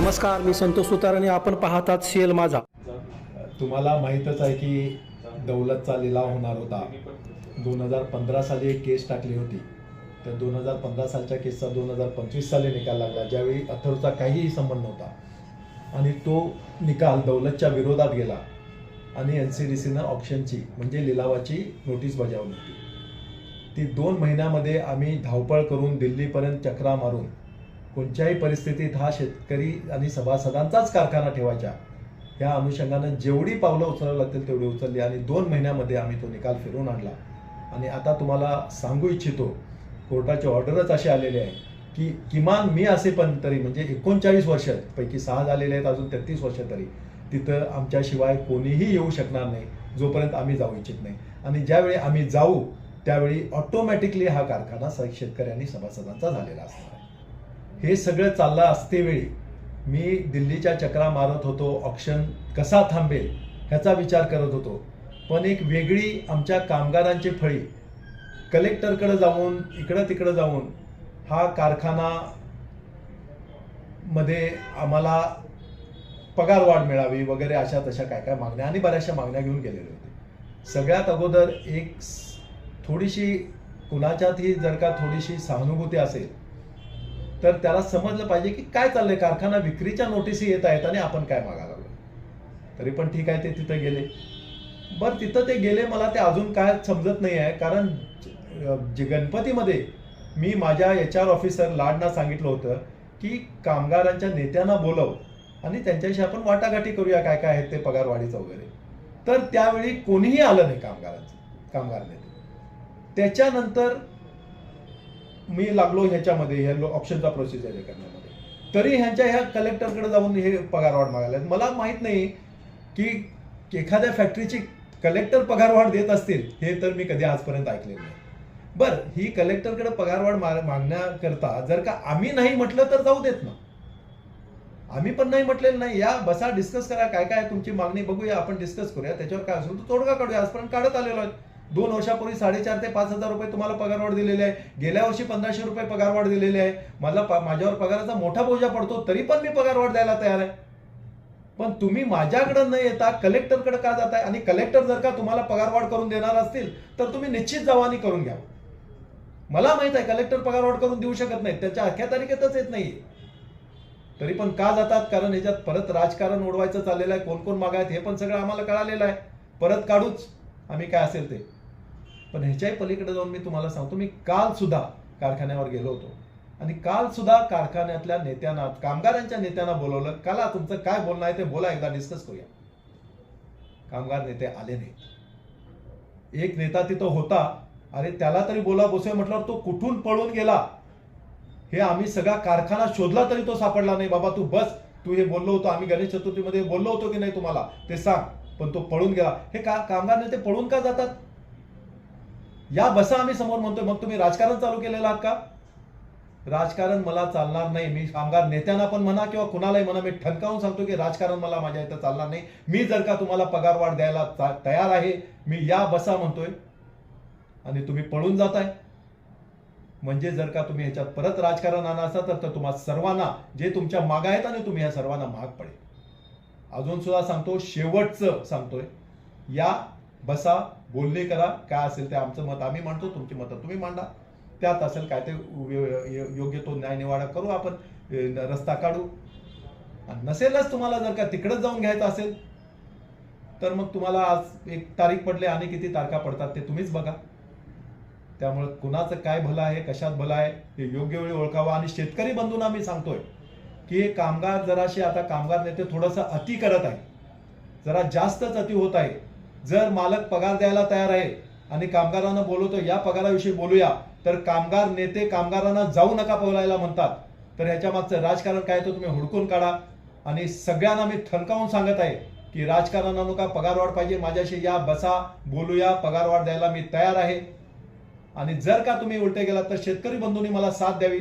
नमस्कार मी संतोष सुतार आणि आपण पाहतात सीएल माझा. तुम्हाला माहीतच आहे की दौलतचा लिलाव होणार होता. दोन हजार पंधरा साली एक केस टाकली होती. तर दोन हजार पंधरा सालच्या केसचा दोन हजार पंचवीस साली निकाल लागला ज्यावेळी अथर्वचा काहीही संबंध नव्हता. आणि तो निकाल दौलतच्या विरोधात गेला. आणि एन सी डी सीनं ऑप्शनची म्हणजे लिलावाची नोटीस बजावली होती. ती दोन महिन्यामध्ये आम्ही धावपळ करून दिल्लीपर्यंत चक्रा मारून कोणत्याही परिस्थितीत हा शेतकरी आणि सभासदांचाच कारखाना ठेवायचा. या अनुषंगानं जेवढी पावलं उचलावी लागतील तेवढी उचलली आणि दोन महिन्यामध्ये आम्ही तो निकाल फिरवून आणला. आणि आता तुम्हाला सांगू इच्छितो कोर्टाचे ऑर्डरच असे आलेले आहे की किमान मी असे पण तरी म्हणजे एकोणचाळीस वर्ष पैकी सहा झालेले आहेत अजून तेहतीस वर्ष तरी तिथं आमच्याशिवाय कोणीही येऊ शकणार नाही जोपर्यंत आम्ही जाऊ इच्छित नाही. आणि ज्यावेळी आम्ही जाऊ त्यावेळी ऑटोमॅटिकली हा कारखाना स- सभासदांचा झालेला असणार आहे. हे सगळं चाललं असतेवेळी मी दिल्लीच्या चक्रा मारत होतो. ऑप्शन कसा थांबेल ह्याचा विचार करत होतो. पण एक वेगळी आमच्या कामगारांची फळी. कलेक्टरकडे जाऊन इकडं तिकडं जाऊन हा कारखाना मध्ये आम्हाला पगार वाढ मिळावी वगैरे अशा तशा काय काय मागण्या आणि बऱ्याचशा मागण्या घेऊन गेलेल्या होत्या सगळ्यात अगोदर एक थोडीशी कुणाच्यातही जर का थोडीशी सहानुभूती असेल तर त्याला समजलं पाहिजे की काय चाललंय? कारखाना विक्रीच्या नोटीसी येत आहेत आणि आपण काय मागायला लागलो? तरी पण ठीक आहे ते तिथं गेले. बरं तिथं ते गेले मला ते अजून काय समजत नाही आहे. कारण जे गणपतीमध्ये मी माझ्या एच आर ऑफिसर लाडना सांगितलं होतं की कामगारांच्या नेत्यांना बोलव आणि त्यांच्याशी आपण वाटाघाटी करूया काय काय आहेत ते पगार वाढीचं वगैरे. तर त्यावेळी कोणीही आलं नाही कामगारांचं कामगार नेते. त्याच्यानंतर मी लागलो ह्याच्यामध्ये ह्या ऑप्शनचा प्रोसिजर आहे करण्यामध्ये. तरी ह्यांच्या ह्या कलेक्टरकडे जाऊन हे पगारवाढ मागायला. मला माहीत नाही की एखाद्या फॅक्टरीची कलेक्टर पगारवाढ देत असतील हे तर मी कधी आजपर्यंत ऐकलेलं नाही. बर ही कलेक्टरकडे पगारवाढ वाढ मागण्याकरता जर का आम्ही नाही म्हटलं तर जाऊ देत ना. आम्ही पण नाही म्हटलेलं नाही. या बसा डिस्कस करा काय काय तुमची मागणी बघूया आपण डिस्कस करूया. त्याच्यावर काय असेल तो तोडगा काढूया. आजपर्यंत काढत आलेलो आहे दोन वर्षापूर्वी साडेचार ते पाच हजार रुपये तुम्हाला पगारवाढ दिलेली आहे. गेल्या वर्षी पंधराशे रुपये पगारवाढ दिलेली आहे. मला प- माझ्यावर पगाराचा मोठा बोजा पडतो तरी पण मी पगारवाढ द्यायला तयार आहे. पण तुम्ही माझ्याकडे न येता कलेक्टरकडे का जाताय? आणि कलेक्टर जर का तुम्हाला पगारवाढ करून देणार असतील तर तुम्ही निश्चित जवानी करून घ्या. मला माहीत आहे कलेक्टर पगारवाढ करून देऊ शकत नाही त्याच्या अख्या तारखेतच येत नाही तरी पण का जातात? कारण ह्याच्यात परत राजकारण उडवायचं चाललेलं आहे. कोण कोण मागायत हे पण सगळं आम्हाला कळालेलं आहे. परत काढूच. आम्ही काय असेल ते. पण ह्याच्याही पलीकडे जाऊन मी तुम्हाला सांगतो मी काल सुद्धा कारखान्यावर गेलो होतो. आणि काल सुद्धा कारखान्यातल्या नेत्यांना कामगारांच्या नेत्यांना बोलवलं काला तुमचं काय बोलणं आहे ते बोला एकदा डिस्कस करूया. कामगार नेते आले नाही एक नेता तिथं होता अरे त्याला तरी बोला बसूया म्हटल्यावर तो कुठून पळून गेला? हे आम्ही सगळा कारखाना शोधला तरी तो सापडला नाही. बाबा तू बस तू हे बोललो होतो आम्ही गणेश चतुर्थीमध्ये बोललो होतो की नाही तुम्हाला ते सांग. पण तो पळून गेला. हे का कामगार नेते पळून का जातात? या बसा आम्ही समोर म्हणतोय मग तुम्ही राजकारण चालू केलेलं आहात का? राजकारण मला चालणार नाही. मी कामगार नेत्यांना पण म्हणा किंवा कुणालाही म्हणा मी ठणकावून सांगतो की राजकारण मला माझ्या इथं चालणार नाही. मी जर का तुम्हाला पगार वाढ द्यायला तयार आहे मी या बसा म्हणतोय. आणि तुम्ही पळून जाताय. म्हणजे जर का तुम्ही ह्याच्यात परत राजकारण आणा असा तर तर तुम्हा सर्वांना जे तुमच्या माग आहेत आणि तुम्ही ह्या सर्वांना महाग पडेल. अजून सुद्धा सांगतो शेवटचं सांगतोय. या बसा बोलणे करा काय असेल ते आमचं मत आम्ही मांडतो तुमची मतं तुम्ही मांडा. त्यात असेल काय ते योग्य तो न्याय निवाडा करू आपण रस्ता काढू. आणि नसेलच तुम्हाला जर का तिकडंच जाऊन घ्यायचं असेल तर मग तुम्हाला आज एक तारीख पडले आणि किती तारखा पडतात ते तुम्हीच बघा. त्यामुळे कुणाचं काय भलं आहे कशात भलं आहे हे योग्य वेळी ओळखावं. आणि शेतकरी बंधूंना मी सांगतोय की हे कामगार जराशी आता कामगार नेते थोडंसं अति करत आहे जरा जास्तच अति होत आहे. जर मालक पगार द्यायला तयार आहे आणि कामगारांना बोलवतो या पगाराविषयी बोलूया तर कामगार नेते कामगारांना जाऊ नका बोलायला म्हणतात. तर ह्याच्या मागचं राजकारण काय तो तुम्ही हुडकून काढा. आणि सगळ्यांना मी ठणकावून सांगत आहे की राजकारणानं का पगारवाढ पाहिजे माझ्याशी या बसा बोलूया पगारवाढ द्यायला मी तयार आहे. आणि जर का तुम्ही उलटे गेलात तर शेतकरी बंधूंनी मला साथ द्यावी.